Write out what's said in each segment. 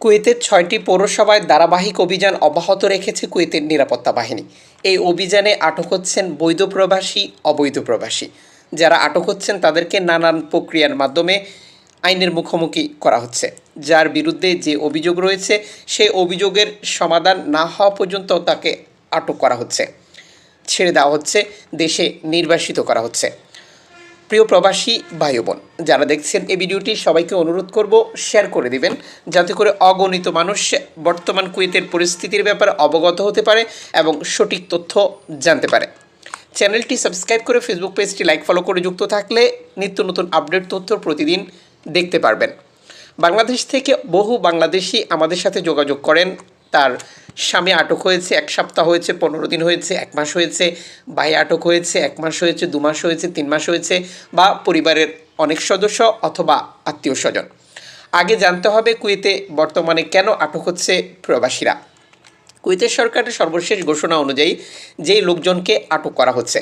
কুয়েতের ছয়টি পৌরসভায় ধারাবাহিক অভিযান অব্যাহত রেখেছে কুয়েতের নিরাপত্তা বাহিনী। এই অভিযানে আটক হচ্ছেন বৈধ প্রবাসী, অবৈধ প্রবাসী। যারা আটক হচ্ছেন তাদেরকে নানান প্রক্রিয়ার মাধ্যমে আইনের মুখোমুখি করা হচ্ছে। যার বিরুদ্ধে যে অভিযোগ রয়েছে, সেই অভিযোগের সমাধান না হওয়া পর্যন্ত তাকে আটক করা হচ্ছে। ছেড়ে দেওয়া হচ্ছে, দেশে নির্বাসিত করা হচ্ছে। প্রিয় প্রবাসী ভাই বোন, যারা দেখছেন এই ভিডিওটি, সবাইকে অনুরোধ করব শেয়ার করে দিবেন, যাতে করে অগণিত মানুষ বর্তমান কুয়েতের পরিস্থিতির ব্যাপারে অবগত হতে পারে এবং সঠিক তথ্য জানতে পারে। চ্যানেলটি সাবস্ক্রাইব করে ফেসবুক পেজটি লাইক ফলো করে যুক্ত থাকলে নিত্য নতুন আপডেট তথ্য প্রতিদিন দেখতে পারবেন। বাংলাদেশ থেকে বহু বাংলাদেশি আমাদের সাথে যোগাযোগ করেন তার স্বামী আটক হয়েছে, এক সপ্তাহ হয়েছে, পনেরো দিন হয়েছে, এক মাস হয়েছে, ভাই আটক হয়েছে, এক মাস হয়েছে, দু মাস হয়েছে, তিন মাস হয়েছে, বা পরিবারের অনেক সদস্য অথবা আত্মীয় স্বজন। আগে জানতে হবে কুয়েতে বর্তমানে কেন আটক হচ্ছে প্রবাসীরা। কুয়েতের সরকারের সর্বশেষ ঘোষণা অনুযায়ী যেই লোকজনকে আটক করা হচ্ছে,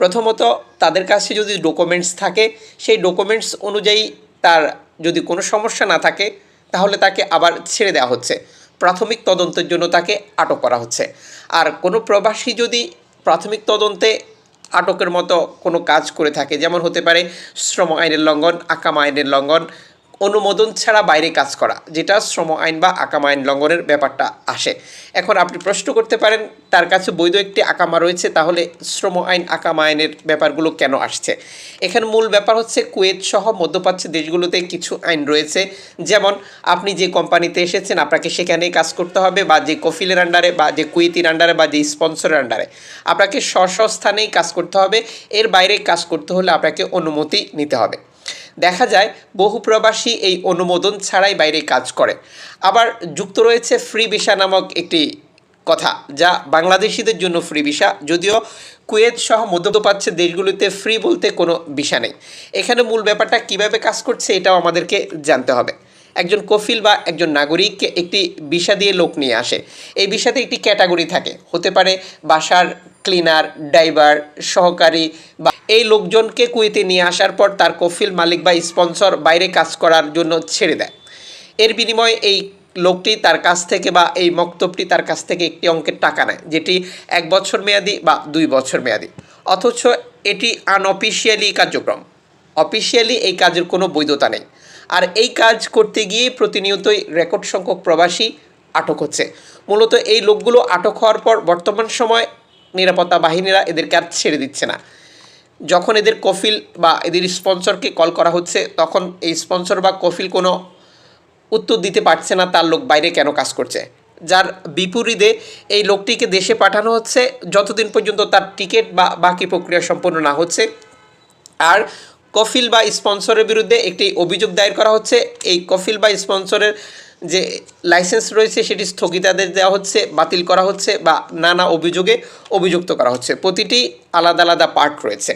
প্রথমত তাদের কাছে যদি ডকুমেন্টস থাকে, সেই ডকুমেন্টস অনুযায়ী তার যদি কোনো সমস্যা না থাকে, তাহলে তাকে আবার ছেড়ে দেওয়া হচ্ছে। প্রাথমিক তদন্তের জন্য তাকে আটক করা হচ্ছে। আর কোনো প্রবাসী যদি প্রাথমিক তদন্তে আটকের মতো কোনো কাজ করে থাকে, যেমন হতে পারে শ্রম আইনের লঙ্ঘন, আকাম আইনের লঙ্ঘন অনুমোদন ছাড়া বাইরে কাজ করা, যেটা শ্রম আইন বা আকাম আইন লঙ্ঘনের ব্যাপারটা আসে। এখন আপনি প্রশ্ন করতে পারেন, তার কাছে বৈধ একটি আকামা রয়েছে, তাহলে শ্রম আইন, আকাম আইনের ব্যাপারগুলো কেন আসছে? এখানে মূল ব্যাপার হচ্ছে, কুয়েত সহ মধ্যপ্রাচ্য দেশগুলোতে কিছু আইন রয়েছে। যেমন, আপনি যে কোম্পানিতে এসেছেন, আপনাকে সেখানেই কাজ করতে হবে, বা যে কফিলের আন্ডারে, বা যে কুয়েতির আন্ডারে, বা যে স্পন্সরের আন্ডারে। আপনাকে স্ব স্থানেই কাজ করতে হবে, এর বাইরে কাজ করতে হলে আপনাকে অনুমতি নিতে হবে। দেখা যায় বহু প্রবাসী এই অনুমোদন ছাড়াই বাইরে কাজ করে। আবার যুক্ত রয়েছে ফ্রি ভিসা নামক একটি কথা, যা বাংলাদেশিদের জন্য ফ্রি ভিসা। যদিও কুয়েত সহ মধ্যপ্রাচ্যের দেশগুলিতে ফ্রি বলতে কোনো ভিসা নেই। এখানে মূল ব্যাপারটা কীভাবে কাজ করছে এটাও আমাদেরকে জানতে হবে। একজন কফিল বা একজন নাগরিককে একটি ভিসা দিয়ে লোক নিয়ে আসে। এই ভিসাতে একটি ক্যাটাগরি থাকে। হতে পারে বাসার ক্লিনার, ড্রাইভার, সহকারী বা এই লোকজনকে কুয়েতে নিয়ে আসার পর তার কফিল মালিক বা স্পন্সর বাইরে কাজ করার জন্য ছেড়ে দেয়। এর বিনিময়ে এই লোকটি তার কাছ থেকে বা এই মক্তবটি তার কাছ থেকে একটি অঙ্কের টাকা নেয়, যেটি এক বছর মেয়াদি বা দুই বছর মেয়াদি। অথচ এটি আনঅফিসিয়ালি কার্যক্রম। অফিসিয়ালি এই কাজের কোনো বৈধতা নেই। আর এই কাজ করতে গিয়ে প্রতিনিয়তই রেকর্ড সংখ্যক প্রবাসী আটক হচ্ছে। মূলত এই লোকগুলো আটক হওয়ার পর বর্তমান সময় নিরাপত্তা বাহিনীরা এদেরকে আর ছেড়ে দিচ্ছে না। যখন এদের কফিল বা এদের স্পন্সরকে কল করা হচ্ছে, তখন এই স্পন্সর বা কফিল কোনো উত্তর দিতে পারছে না, তার লোক বাইরে কেন কাজ করছে? যার বিপরীতে এই লোকটিকে দেশে পাঠানো হচ্ছে, যতদিন পর্যন্ত তার টিকিট বা বাকি প্রক্রিয়া সম্পন্ন না হচ্ছে। আর কফিল বা স্পন্সরের বিরুদ্ধে একটি অভিযোগ দায়ের করা হচ্ছে, এই কফিল বা স্পন্সরের যে লাইসেন্স রয়েছে সেটি স্থগিতাদেশ দেওয়া হচ্ছে, বাতিল করা হচ্ছে বা নানা অভিযোগে অভিযুক্ত করা হচ্ছে। প্রতিটি আলাদা আলাদা পার্ট রয়েছে।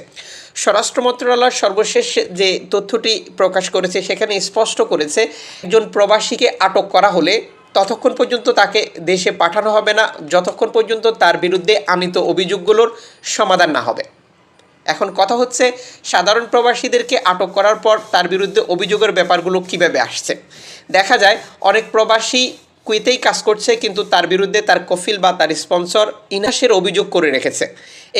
স্বরাষ্ট্র মন্ত্রণালয় সর্বশেষ যে তথ্যটি প্রকাশ করেছে সেখানে স্পষ্ট করেছে, একজন প্রবাসীকে আটক করা হলে ততক্ষণ পর্যন্ত তাকে দেশে পাঠানো হবে না, যতক্ষণ পর্যন্ত তার বিরুদ্ধে আনিত অভিযোগগুলোর সমাধান না হবে। এখন কথা হচ্ছে, সাধারণ প্রবাসীদেরকে আটক করার পর তার বিরুদ্ধে অভিযোগের ব্যাপারগুলো কীভাবে আসছে। দেখা যায়, অনেক প্রবাসী কুইতেই কাজ করছে, কিন্তু তার বিরুদ্ধে তার কফিল বা তার স্পন্সর ইনাসের অভিযোগ করে রেখেছে।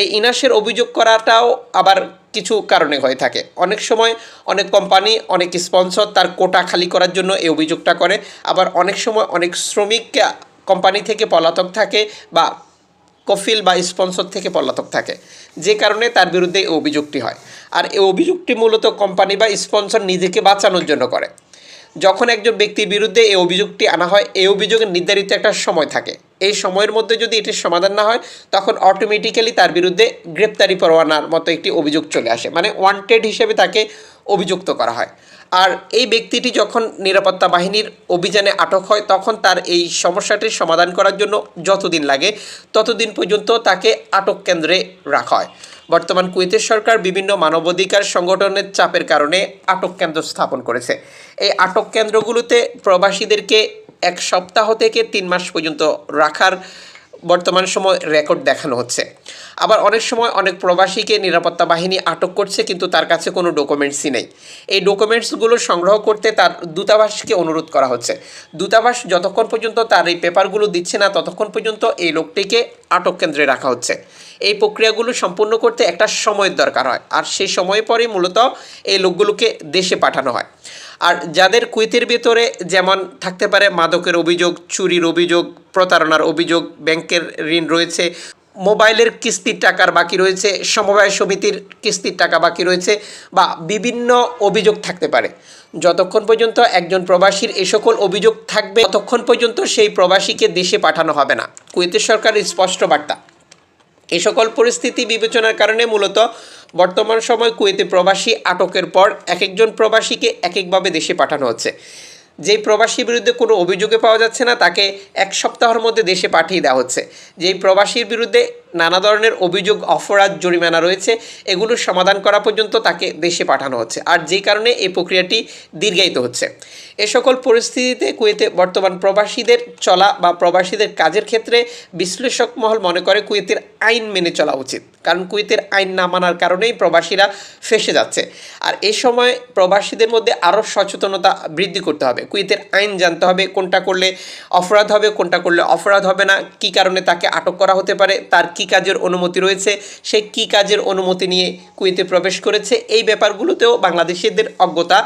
এই ইনাসের অভিযোগ করাটাও আবার কিছু কারণে হয়ে থাকে। অনেক সময় অনেক কোম্পানি, অনেক স্পন্সর তার কোটা খালি করার জন্য এই অভিযোগটা করে। আবার অনেক সময় অনেক শ্রমিক কোম্পানি থেকে পলাতক থাকে বা কফিল বা স্পন্সর থেকে পলাতক থাকে, যে কারণে তার বিরুদ্ধে এই অভিযোগটি হয়। আর এই অভিযোগটি মূলত কোম্পানি বা স্পন্সর নিজেকে বাঁচানোর জন্য করে। যখন একজন ব্যক্তির বিরুদ্ধে এই অভিযোগটি আনা হয়, এই অভিযোগের নির্ধারিত একটা সময় থাকে। এই সময়ের মধ্যে যদি এটির সমাধান না হয়, তখন অটোমেটিক্যালি তার বিরুদ্ধে গ্রেপ্তারি পরোয়ানার মতো একটি অভিযোগ চলে আসে। মানে ওয়ান্টেড হিসেবে তাকে অভিযুক্ত করা হয়। আর এই ব্যক্তিটি যখন নিরাপত্তা বাহিনীর অভিযানে আটক হয়, তখন তার এই সমস্যাটির সমাধান করার জন্য যতদিন লাগে, ততদিন পর্যন্ত তাকে আটক কেন্দ্রে রাখা হয়। বর্তমান কুয়েতের সরকার বিভিন্ন মানবাধিকার সংগঠনের চাপের কারণে আটক কেন্দ্র স্থাপন করেছে। এই আটক কেন্দ্রগুলোতে প্রবাসীদেরকে এক সপ্তাহ থেকে তিন মাস পর্যন্ত রাখার বর্তমান সময় রেকর্ড দেখানো হচ্ছে। আবার অনেক সময় অনেক প্রবাসীকে নিরাপত্তা বাহিনী আটক করছে, কিন্তু তার কাছে কোনো ডকুমেন্টসই নেই। এই ডকুমেন্টসগুলো সংগ্রহ করতে তার দূতাবাসকে অনুরোধ করা হচ্ছে। দূতাবাস যতক্ষণ পর্যন্ত তার এই পেপারগুলো দিচ্ছে না, ততক্ষণ পর্যন্ত এই লোকটিকে আটক কেন্দ্রে রাখা হচ্ছে। এই প্রক্রিয়াগুলো সম্পূর্ণ করতে একটা সময়ের দরকার হয়, আর সেই সময় পরেই মূলত এই লোকগুলোকে দেশে পাঠানো হয়। আর যাদের কুইতের ভেতরে যেমন থাকতে পারে মাদকের অভিযোগ, চুরির অভিযোগ, প্রতারণার অভিযোগ, ব্যাংকের ঋণ রয়েছে, মোবাইলের কিস্তির টাকার বাকি রয়েছে, সমবায় সমিতির কিস্তির টাকা বাকি রয়েছে বা বিভিন্ন অভিযোগ থাকতে পারে। যতক্ষণ পর্যন্ত একজন প্রবাসীর এ সকল অভিযোগ থাকবে, ততক্ষণ পর্যন্ত সেই প্রবাসীকে দেশে পাঠানো হবে না। কুয়েতের সরকারের স্পষ্ট বার্তা। এই সকল পরিস্থিতি বিবেচনার কারণে মূলত বর্তমান সময় কুয়েতে প্রবাসী আটকের পর এক একজন প্রবাসীকে এক একভাবে দেশে পাঠানো হচ্ছে। যেই প্রবাসীর বিরুদ্ধে কোনো অভিযোগে পাওয়া যাচ্ছে না, তাকে এক সপ্তাহের মধ্যে দেশে পাঠিয়ে দেওয়া হচ্ছে। যেই প্রবাসীর বিরুদ্ধে নানা ধরনের অভিযোগ, অপরাধ, জরিমানা রয়েছে। এগুলো সমাধান করা পর্যন্ত তাকে দেশে পাঠানো হচ্ছে। আর যেই কারণে এই প্রক্রিয়াটি দীর্ঘায়িত হচ্ছে। এ সকল পরিস্থিতিতে কুয়েতে বর্তমান প্রবাসীদের চলা বা প্রবাসীদের কাজের ক্ষেত্রে বিশ্লেষক মহল মনে করে কুয়েতের আইন মেনে চলা উচিত। কারণ কুয়েতের আইন না মানার কারণেই প্রবাসীরা ফেসে যাচ্ছে। আর এ সময় প্রবাসীদের মধ্যে আরও সচেতনতা বৃদ্ধি করতে হবে। কুয়েতের আইন জানতে হবে, কোনটা করলে অপরাধ হবে, কোনটা করলে অপরাধ হবে না, কী কারণে তাকে আটক করা হতে পারে, তার কী কাজের অনুমতি রয়েছে, সে কী কাজের অনুমতি নিয়ে কুয়েতে প্রবেশ করেছে, এই ব্যাপারগুলোতেও বাংলাদেশিদের অজ্ঞতা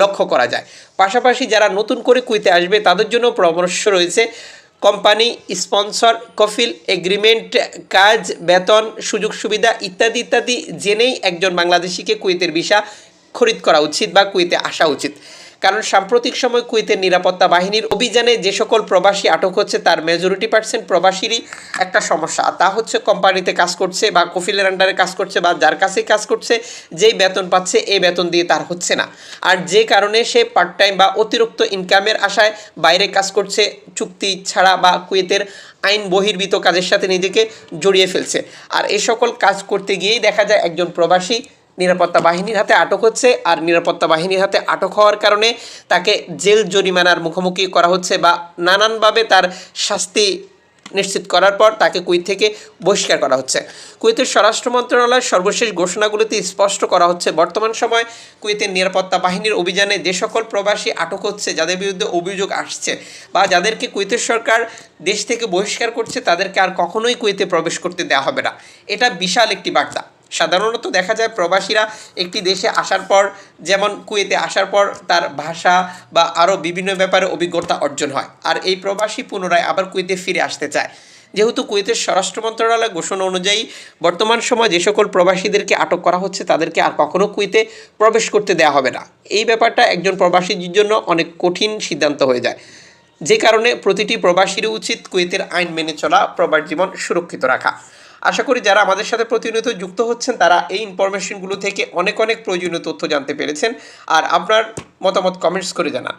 লক্ষ্য করা যায়। পাশাপাশি যারা নতুন করে কুইতে আসবে, তাদের জন্য পরামর্শ রয়েছে, কোম্পানি স্পন্সর কফিল এগ্রিমেন্ট, কাজ, বেতন, সুযোগ সুবিধা ইত্যাদি ইত্যাদি জেনেই একজন বাংলাদেশিকে কুয়েতের ভিসা খরিদ করা উচিত বা কুয়েতে আসা উচিত। কারণ সাম্প্রতিক সময় কুয়েতের নিরাপত্তা বাহিনীর অভিযানে যে সকল প্রবাসী আটক হচ্ছে, তার মেজরিটি পার্সেন্ট প্রবাসীরই একটা সমস্যা। তা হচ্ছে কোম্পানিতে কাজ করছে বা কফিলের আন্ডারে কাজ করছে বা যার কাছেই কাজ করছে, যেই বেতন পাচ্ছে, এই বেতন দিয়ে তার হচ্ছে না। আর যে কারণে সে পার্ট টাইম বা অতিরিক্ত ইনকামের আশায় বাইরে কাজ করছে, চুক্তি ছাড়া বা কুয়েতের আইন বহির্ভূত কাজের সাথে নিজেকে জড়িয়ে ফেলছে। আর এই সকল কাজ করতে গিয়েই দেখা যায় একজন প্রবাসী নিরাপত্তা বাহিনীর হাতে আটক হচ্ছে আর নিরাপত্তা বাহিনীর হাতে আটক হওয়ার কারণে তাকে জেল জরিমানার মুখোমুখি করা হচ্ছে বা নানানভাবে তার শাস্তি নিশ্চিত করার পর তাকে কুইত থেকে বহিষ্কার করা হচ্ছে। কুয়েতের স্বরাষ্ট্র মন্ত্রণালয়ের সর্বশেষ ঘোষণাগুলিতে স্পষ্ট করা হচ্ছে, বর্তমান সময় কুয়েতের নিরাপত্তা বাহিনীর অভিযানে যে সকল প্রবাসী আটক হচ্ছে, যাদের বিরুদ্ধে অভিযোগ আসছে বা যাদেরকে কুয়েতের সরকার দেশ থেকে বহিষ্কার করছে, তাদেরকে আর কখনোই কুয়েতে প্রবেশ করতে দেওয়া হবে না। এটা বিশাল একটি বার্তা। সাধারণত দেখা যায় প্রবাসীরা একটি দেশে আসার পর, যেমন কুয়েতে আসার পর, তার ভাষা বা আরও বিভিন্ন ব্যাপারে অভিজ্ঞতা অর্জন হয়। আর এই প্রবাসী পুনরায় আবার কুয়েতে ফিরে আসতে চায়। যেহেতু কুয়েতের স্বরাষ্ট্র মন্ত্রণালয় ঘোষণা অনুযায়ী, বর্তমান সময় যে সকল প্রবাসীদেরকে আটক করা হচ্ছে, তাদেরকে আর কখনো কুয়েতে প্রবেশ করতে দেওয়া হবে না। এই ব্যাপারটা একজন প্রবাসীর জন্য অনেক কঠিন সিদ্ধান্ত হয়ে যায়। যে কারণে প্রতিটি প্রবাসীর উচিত কুয়েতের আইন মেনে চলা, প্রবাস জীবন সুরক্ষিত রাখা। আশা করি যারা আমাদের সাথে প্রতিনিয়ত যুক্ত হচ্ছেন, তারা এই ইনফরমেশনগুলো থেকে অনেক অনেক প্রয়োজনীয় তথ্য জানতে পেরেছেন। আর আপনার মতামত কমেন্টস করে জানান।